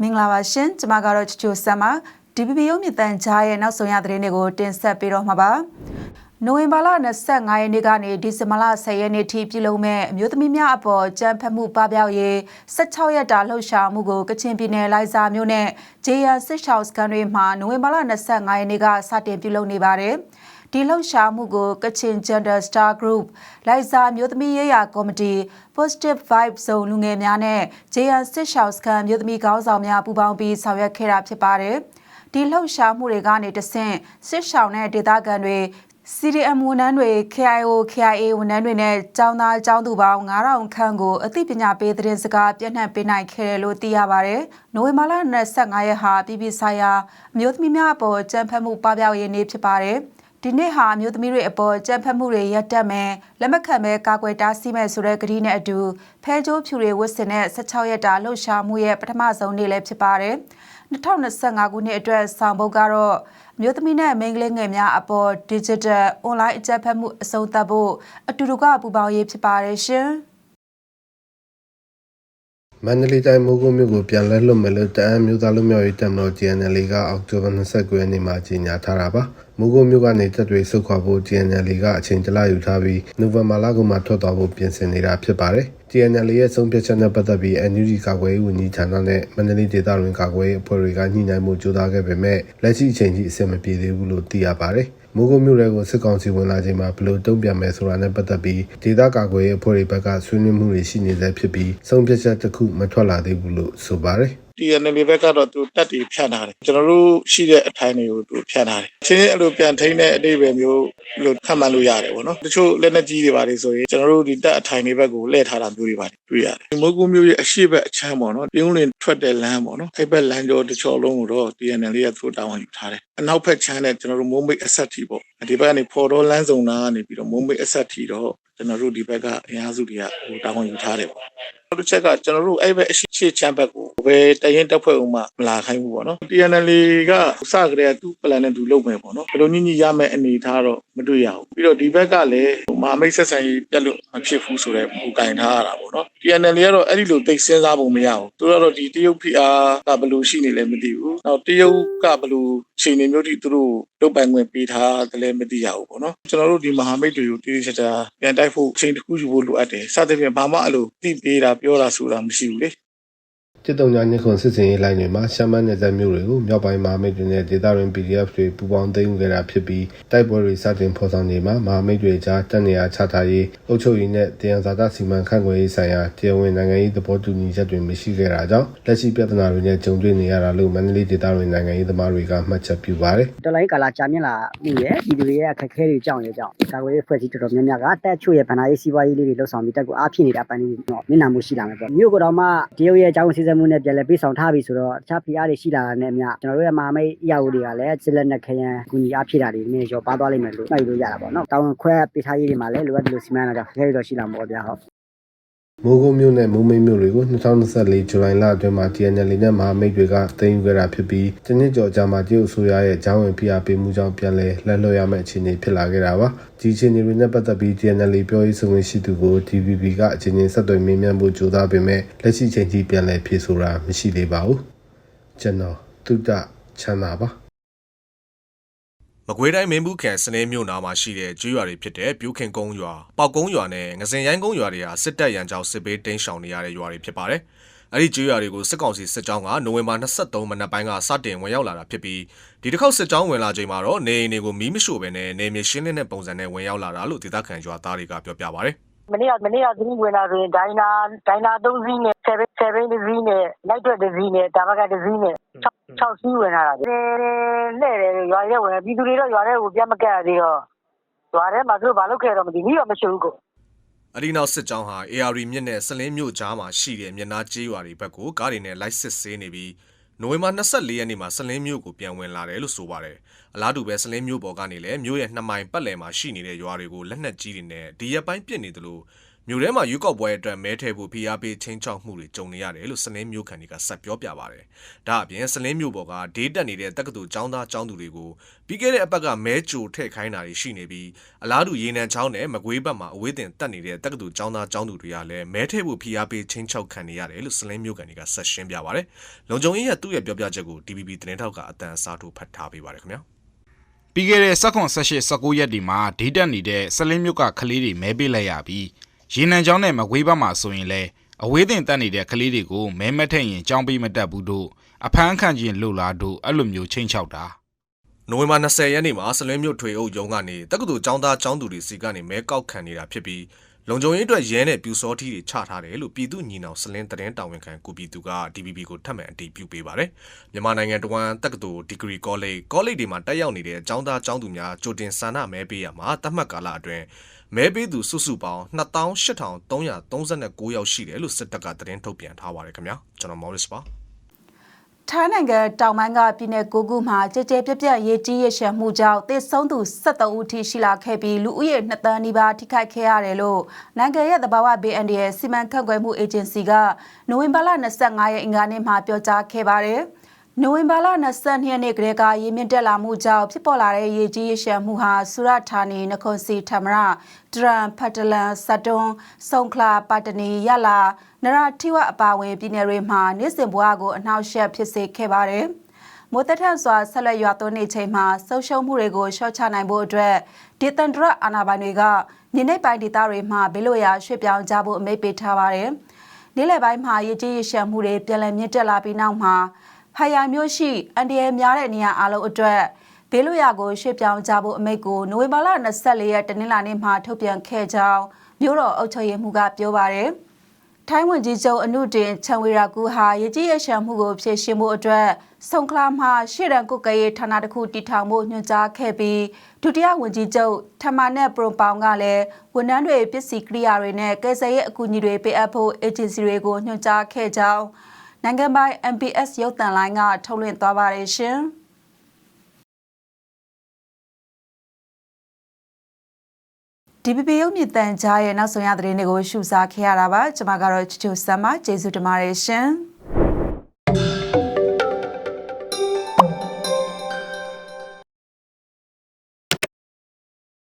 မင်္ဂလာပါရှင်ကျွန်မကတော့ချချိုဆမ်ပါ DPP ရုံးမြင့်တန်ကြားရဲ့နောက်ဆုံးရသတင်းတွေကိုတင်ဆက်ပေးတော့မှာပါနိုဝင်ဘာလ25ရက်နေ့ကနေဒီဇင်ဘာလ10ရက်နေ့ထိပြုလုပ်မဲ့အမျိုးသမီးများအပေါ်ကြမ်းဖက်မှုပပျောက်ရေး16ရက်တာလှုပ်ရှားမှုကိုကချင်ပြည်နယ်လိုက်စာမြို့နယ်ဂျေယန်စစ်ရှောင်းစကန်တွေမှာနိုဝင်ဘာလ25ရက်နေ့ကစတင်ပြုလုပ်နေပါတယ် ဒီလှုပ်ရှားမှုကိုကချင် Gender Star Group လိုက်စာမျိုးသမီးရေးရာကော်မတီ Positive Vibe Zone လူငယ်များနဲ့ JN စစ်ရှောင်းစခန်းမျိုးသမီးခေါင်းဆောင်များပူးပေါင်းပြီးဆောင်ရွက်ခဲ့တာဖြစ်ပါတယ်။ဒီလှုပ်ရှားမှုတွေကနေတဆင့်စစ်ရှောင်းတဲ့ဒေသခံတွေ CDM ဝန်ထမ်းတွေ KIO KIA ဝန်ထမ်းတွေနဲ့ចောင်းသားចောင်းသူပေါင်း9000ခန့်ကိုအသိပညာပေးသတင်းစကားပြန့်နှံ့ပေးနိုင်ခဲ့တယ်လို့သိရပါတယ်။နိုဝင်ဘာလ25ရက်ဟာပြည်ပဆိုင်ရာအမျိုးသမီးများအပေါ်ကြံဖက်မှုပပျောက်ရေးနေ့ဖြစ်ပါတယ်။ ဒီနေ့ဟာအမျိုးသမီးတွေအပေါ်ကြံဖက်မှုတွေရပ်တန့်မယ်လက်မခံပဲကာကွယ်တားဆီးမယ်ဆိုတဲ့ကတိနဲ့အတူဖဲကြိုးဖြူတွေဝတ်ဆင်တဲ့16ရက်တာလှုပ်ရှားမှုရဲ့ပထမဆုံးနေ့လည်းဖြစ်ပါတယ်။2025ခုနှစ်အတွက်ဆောင်ပုဒ်ကတော့မြို့သမီးနဲ့မိန်းကလေးငယ်များအပေါ် digital online အကြက်ဖက်မှုအဆုံးသတ်ဖို့အတူတူကပူပေါင်းရေးဖြစ်ပါတယ်ရှင်။ မန္တလေးတိုင်းမိုးကုတ်မြို့ကိုပြန်လဲလွတ်မယ်လို့တအမ်းမြို့သားလူမျိုးရေးတပ်မတော် GNL ကအောက်တိုဘာ29ရက်နေ့မှာကြေညာထားတာပါမိုးကုတ်မြို့ကနေတပ်တွေဆုတ်ခွာဖို့ GNL ကအချိန်တလယူထားပြီးနိုဝင်ဘာလကုန်မှာထွက်သွားဖို့ပြင်ဆင်နေတာဖြစ်ပါတယ် GNL ရဲ့ဆုံးဖြတ်ချက်နဲ့ပတ်သက်ပြီး NUG ကာကွယ်ရေးဝန်ကြီးဌာနနဲ့မန္တလေးဒေသတွင်ကာကွယ်ရေးအဖွဲ့တွေကညှိနှိုင်းမှုကြိုးစားခဲ့ပေမဲ့လက်ရှိအချိန်ထိအဆင်မပြေသေးဘူးလို့သိရပါတယ် မိုးကုတ်မြို့တွေကိုစစ်ကောင်စီဝင်လာချိန်မှာဘယ်လိုတုံ့ပြန်မယ်ဆိုတာနဲ့ပတ်သက်ပြီးဒေသကာကွယ်ရေးအဖွဲ့တွေဘက်ကဆွေးနွေးမှုတွေရှိနေသေးဖြစ်ပြီးဆုံးဖြတ်ချက်တစ်ခုမထွက်လာသေးဘူးလို့ဆိုပါတယ် TNL ဘက်ကတော့သူတက်တီဖြတ်ထားတယ်ကျွန်တော်တို့ရှိတဲ့အထိုင်တွေကိုသူဖြတ်ထားတယ်ချင်းချင်းအဲ့လိုပြန်ထိန်းတဲ့အတိတ်ပဲမျိုးလို့ခံမှန်းလို့ရတယ်ပေါ့နော်တချို့လက်နက်ကြီးတွေပါတယ်ဆိုရင်ကျွန်တော်တို့ဒီတက်အထိုင်တွေဘက်ကိုလှည့်ထားတာမျိုးတွေပါတယ်တွေ့ရတယ်မိုးကူးမျိုးရဲ့အရှိဘက်အချမ်းပေါ့နော်ပြုံးလင်ထွက်တဲ့လမ်းပေါ့နော်အဲ့ဘက်လမ်းကျော်တစ်ချော်လုံးကိုတော့ TNL ရဲ့သူတာဝန်ယူထားတယ်အနောက်ဘက်ချမ်းတဲ့ကျွန်တော်တို့မိုးမိတ်အဆက်တီပေါ့ဒီဘက်ကနေဖော်တော့လမ်းစုံနာကနေပြီးတော့မိုးမိတ်အဆက်တီတော့ကျွန်တော်တို့ဒီဘက်ကအင်အားစုတွေကဟိုတာဝန်ယူထားတယ်ပေါ့နောက်တစ်ချက်ကကျွန်တော်တို့အဲ့ဘက်အရှိချမ်းဘက်ကိုဘယ်တရင်တက်ဖွဲ့ဦးမှမလာခိုင်းဘူးပေါ့နော် TNL ကစကြတဲ့သူ့ plan နဲ့သူလုပ်မယ်ပေါ့နော်ဘယ်လိုညှိညှိရမယ့်အနေထားတော့မတွေ့ရဘူးပြီးတော့ဒီဘက်ကလည်းမဟာမိတ်ဆက်ဆံရေးပြတ်လို့မဖြစ်ဘူးဆိုတော့ဟိုကင်ထားရတာပေါ့နော် TNL ကတော့အဲ့ဒီလိုသိစဉ်းစားပုံမရဘူးသူတို့ကတော့ဒီတရုတ် PR ကဘယ်လိုရှိနေလဲမသိဘူးနောက်တရုတ်ကဘယ်လိုချိန်နေမျိုးတိသူတို့လုတ်ပိုင်ခွင့်ပေးထားတယ်လည်းမသိရဘူးပေါ့နော်ကျွန်တော်တို့ဒီမဟာမိတ်တွေကိုတည်တည်ချာချာပြန်တိုက်ဖို့အချိန်တစ်ခုယူဖို့လိုအပ်တယ်စသဖြင့်ဘာမှအဲ့လိုသိပေးတာပြောတာဆိုတာမရှိဘူးလေ တစ်တုံညာညခွန်စစ်စင်ရေးလိုင်းတွေမှာရှမ်းမနယ်စပ်မြို့တွေကိုမြောက်ပိုင်းမဟာမိတ်တွေနဲ့ဒေသတွင်း PDF တွေပူးပေါင်းသိမ်းယူခဲ့တာဖြစ်ပြီးတိုက်ပွဲတွေစတင်ဖော်ဆောင်နေမှာမဟာမိတ်တွေကြားတပ်နေရာချထားရေးအုပ်ချုပ်ရေးနဲ့တရားဇာတစီမံခန့်ခွဲရေးဆိုင်ရာတရားဝင်နိုင်ငံရေးသဘောတူညီချက်တွေမရှိခဲ့တာကြောင့်လက်ရှိပြဿနာတွေနဲ့ကြုံတွေ့နေရတာလို့မန္တလေးဒေသတွင်းနိုင်ငံရေးသမားတွေကမှတ်ချက်ပြုပါတယ်တော်လိုင်းကာလာကြာမြင့်လာမှုရဲ့ဒီလူတွေရဲ့အခက်အခဲတွေကြောင့်ရဲ့ကြောင့်ကာကွယ်ရေးဖွဲ့စည်းတော်တော်များများကတက်ချို့ရဲ့ဗဏ္ဍာရေးစီးပွားရေးလေးတွေလှုပ်ဆောင်ပြီးတက်ကိုအားဖြစ်နေတာပန်းနေတော့မျက်နှာမှုရှိလာမယ်ပေါ့မြို့ကတော့မှတရုတ်ရဲ့အကြောင်းစီစဉ်မှုနဲ့ပြန်လည်ပြေဆောင်ထားပြီဆိုတော့တခြားဖိအားတွေရှိလာတာနဲ့အမျှကျွန်တော်တို့ရဲ့မဟာမိတ်အရာဝတွေကလည်းစစ်လက်နက်ခရန်ကူညီအားဖြစ်တာတွေနည်းရောပါသွားလိမ့်မယ်လို့မှတ်ယူလို့ရတာပေါ့နော်တောင်းခွဲပေးထားရေးတွေမှာလည်းလိုအပ်တယ်လို့စီမံတာကြောင့်ခဲရတော့ရှိလာမှာပေါ့ဗျာဟုတ် မိုးကုတ်မြို့နဲ့မိုးမိတ်မြို့တွေကို2024ဇူလိုင်လအတွင်းမှာ TNL နဲ့မဟာမိတ်တွေကသိမ်းယူခဲ့တာဖြစ်ပြီးတနစ်ကျော်ကြာမှာတရုတ်အစိုးရရဲ့ဂျောင်းဝင်ဖိအားပေးမှုကြောင့်ပြန်လည်လက်လွှတ်ရမယ့်အခြေအနေဖြစ်လာခဲ့တာပါဒီအခြေအနေတွေနဲ့ပတ်သက်ပြီး TNL ပြောရေးဆိုခွင့်ရှိသူကို TVB ကအချိန်ချင်းဆက်သွယ်မေးမြန်းဖို့ကြိုးစားပေမဲ့လက်ရှိချိန်ထိပြန်လည်ဖြေဆိုတာမရှိသေးပါဘူးကျွန်တော်တုဒ္ဒချမ်းသာပါ မကွေးတိုင်းမင်းဘူးခန်စနေမြို့နာမှာရှိတဲ့ကျွော်တွေဖြစ်တဲ့ပြိုးခင်ကုန်းရွာပောက်ကုန်းရွာနဲ့ငစင်ရိုင်းကုန်းရွာတွေဟာစစ်တပ်ရန်ကြောင့်စစ်ဘေးတိမ်းရှောင်နေရတဲ့ရွာတွေဖြစ်ပါတယ်။အဲ့ဒီကျွော်တွေကိုစစ်ကောင်စီစစ်ကြောင်းကနိုဝင်ဘာ23မနက်ပိုင်းကစတင်ဝင်ရောက်လာတာဖြစ်ပြီးဒီတစ်ခေါက်စစ်ကြောင်းဝင်လာချိန်မှာတော့နေအိမ်တွေကိုမီးမရှို့ဘဲနဲ့နေမြေရှင်းလင်းတဲ့ပုံစံနဲ့ဝင်ရောက်လာတာလို့ဒေသခံရွာသားတွေကပြောပြပါတယ်။ မနေ့ကမနေ့က သတိဝင်လာဆိုရင် ဒိုင်နာဒိုင်နာ3စီးနဲ့7 7တစ်စီးနဲ့ လိုက်တွက်တစ်စီးနဲ့ တာဘကတစ်စီးနဲ့6စီးဝင်လာတာလေနဲ့တယ် ရွာရဲဝင်ပြည်သူတွေတော့ ရွာထဲကို ပြန်မကက်ရသေးတော့ ရွာထဲမှာ သူတို့ ဘာလုပ်ခဲ့တော့ မသိဘူးတော့ မရှိဘူးကိုအဒီနောက် စစ်ကြောင်းဟာ AR မြစ်နဲ့ စလင်းမြို့ကြားမှာရှိတဲ့ မြစ်နာကျေးရွာတွေဘက်ကို ကားတွေနဲ့ လိုက်စစ်ဆေးနေပြီး နိုဝင်ဘာ24ရက်နေ့မှာစလင်းမြို့ကိုပြန်ဝင်လာတယ်လို့ဆိုပါတယ်။အလားတူပဲစလင်းမြို့ပေါ်ကနေလည်းမြို့ရဲ့နှစ်မိုင်ပတ်လည်မှာရှိနေတဲ့ရွာတွေကိုလက်နက်ကြီးတွေနဲ့ဒီရက်ပိုင်းပစ်နေသလို မြို့ထဲမှာရွေးကောက်ပွဲအတွက်မဲထည့်ဖို့ဖိအားပေးချင်းချောက်မှုတွေကြုံနေရတယ်လို့စလင်းမြို့ခံတွေကဆက်ပြောပြပါတယ်။ဒါအပြင်စလင်းမြို့ပေါ်ကဒေးတက်နေတဲ့တက္ကသိုလ်ကျောင်းသားကျောင်းသူတွေကိုပြီးခဲ့တဲ့အပတ်ကမဲကြိုထည့်ခိုင်းတာတွေရှိနေပြီးအလားတူရေနံချောင်းနဲ့မကွေးဘက်မှာအဝေးတင်တက်နေတဲ့တက္ကသိုလ်ကျောင်းသားကျောင်းသူတွေကလည်းမဲထည့်ဖို့ဖိအားပေးချင်းချောက်ခံနေရတယ်လို့စလင်းမြို့ခံတွေကဆက်ရှင်းပြပါတယ်။လုံခြုံရေးရဲ့သူ့ရဲ့ပြောပြချက်ကို DPP သတင်းထောက်ကအတန်အစားထိုးဖတ်ထားပေးပါတယ်ခင်ဗျာ။ပြီးခဲ့တဲ့16 18 19ရက်ဒီမှာဒေးတက်နေတဲ့ဆလင်းမြို့ကကလေးတွေမဲပေးလိုက်ရပြီး ရေနံချောင်းနဲ့မကွေးဘက်မှာဆိုရင်လည်းအဝေးတင်တက်နေတဲ့ကလေးတွေကိုမဲမထက်ရင်ကြောင်းပေးမတက်ဘူးတို့အဖမ်းခံခြင်းလှုပ်လာတို့အဲ့လိုမျိုးချိန်ချောက်တာနိုဝင်ဘာ20ရက်နေ့မှာစလင်းမြို့ထွေအုပ်ရုံးကနေတက္ကသိုလ်ကျောင်းသားကျောင်းသူတွေစီကနေမဲကောက်ခံနေတာဖြစ်ပြီး လုံခြုံရေးအတွက်ရဲနဲ့ပြူစောထီးတွေချထားတယ်လို့ပြည်သူညီနောင်စလင်းသတင်းတာဝန်ခံကိုပြည်သူက DPP ကိုထပ်မံအတည်ပြုပေးပါတယ်။မြန်မာနိုင်ငံတဝန်းတက္ကသိုလ်ဒီဂရီကောလိပ်ကောလိပ်တွေမှာတက်ရောက်နေတဲ့ကျောင်းသားကျောင်းသူများကြိုတင်ဆန္ဒမဲပေးရမှာတတ်မှတ်ကာလအတွင်းမဲပေးသူစုစုပေါင်း28,339ယောက်ရှိတယ်လို့စစ်တပ်ကသတင်းထုတ်ပြန်ထားပါတယ်ခင်ဗျာကျွန်တော်မော်ရစ်ပါ ထိုင်းနိုင်ငံတောင်ပိုင်းကပြည်내9ခုမှာကြဲကြဲပြက်ပြက်ရေးကြီးရရှမ်းမှုကြောင့်သေဆုံးသူ73ဦးထိရှိလာခဲ့ပြီးလူဦးရေ2သန်းနီးပါးထိခိုက်ခဲ့ရတယ်လို့နိုင်ငံရဲ့သဘာဝဘေးအန္တရာယ်စီမံခန့်ခွဲမှုအေဂျင်စီကနိုဝင်ဘာလ25ရက်အင်္ဂါနေ့မှာပြောကြားခဲ့ပါတယ်။နိုဝင်ဘာလ22ရက်နေ့ကလေးကရေမြင့်တက်လာမှုကြောင့်ဖြစ်ပေါ်လာတဲ့ရေကြီးရရှမ်းမှုဟာဆူရဌာနီနခွန်စီထမရဒရန်ဖတ်တလန်စတွန်ဆုံခလာပါတနီရလာ နရထိဝအပါဝင် ပြည်နယ်တွေမှာနေ့စဉ်ဘဝကိုအနှောက်အယှက်ဖြစ်စေခဲ့ပါတယ်။မိုးတက်ထန်စွာဆက်လက်ရွာသွန်းနေချိန်မှာဆုံးရှုံးမှုတွေကိုရှော့ချနိုင်ဖို့အတွက်ဒေသန္တရအာဏာပိုင်တွေကမြေနိမ့်ပိုင်းဒေသတွေမှာဘေးလို့ရာရွှေ့ပြောင်းကြဖို့အမိန့်ပေးထားပါတယ်။နေ့လယ်ပိုင်းမှာရေကြီးရေရှမ်းမှုတွေပြန်လည်မြင့်တက်လာပြီးနောက်မှာဖာယာမျိုးရှိအန်ဒီရဲများတဲ့နေရာအလုံးအတွက်ဘေးလွရာကိုရွှေ့ပြောင်းကြဖို့အမိန့်ကိုနိုဝင်ဘာလ24ရက်တနင်္လာနေ့မှာထုတ်ပြန်ခဲ့ကြောင်းမြို့တော်အုပ်ချုပ်ရေးမှူးကပြောပါတယ်။ ထိုင်းဝန်ကြီးချုပ်အနုတင်ချန်ဝေရာကူဟာရကြီးရရှမ်းမှုကိုဖြည့်ရှင်းဖို့အတွက်ဆုံခလာမှာရှေ့တန်းကုတ်ကရေးဌာနတစ်ခုတည်ထောင်ဖို့ညွှန်ကြားခဲ့ပြီးဒုတိယဝန်ကြီးချုပ်ထမနက်ပရွန်ပောင်ကလည်းဝန်ထမ်းတွေပစ္စည်းကိရိယာတွေနဲ့ကယ်ဆယ်ရေးအကူအညီတွေပေးအပ်ဖို့အေဂျင်စီတွေကိုညွှန်ကြားခဲ့ကြောင်းနိုင်ငံပိုင် MPS ရုပ်သံလိုင်းကထုတ်လွှင့်သွားပါတယ်ရှင်။ DPP ရုပ်မြင့်တန်ကြားရဲ့နောက်ဆုံးရသတင်းတွေကိုရှုစားခဲ့ရတာပါကျွန်မကတော့ချူချူဆမ်မကျေးဇူးတင်ပါတယ်ရှင်။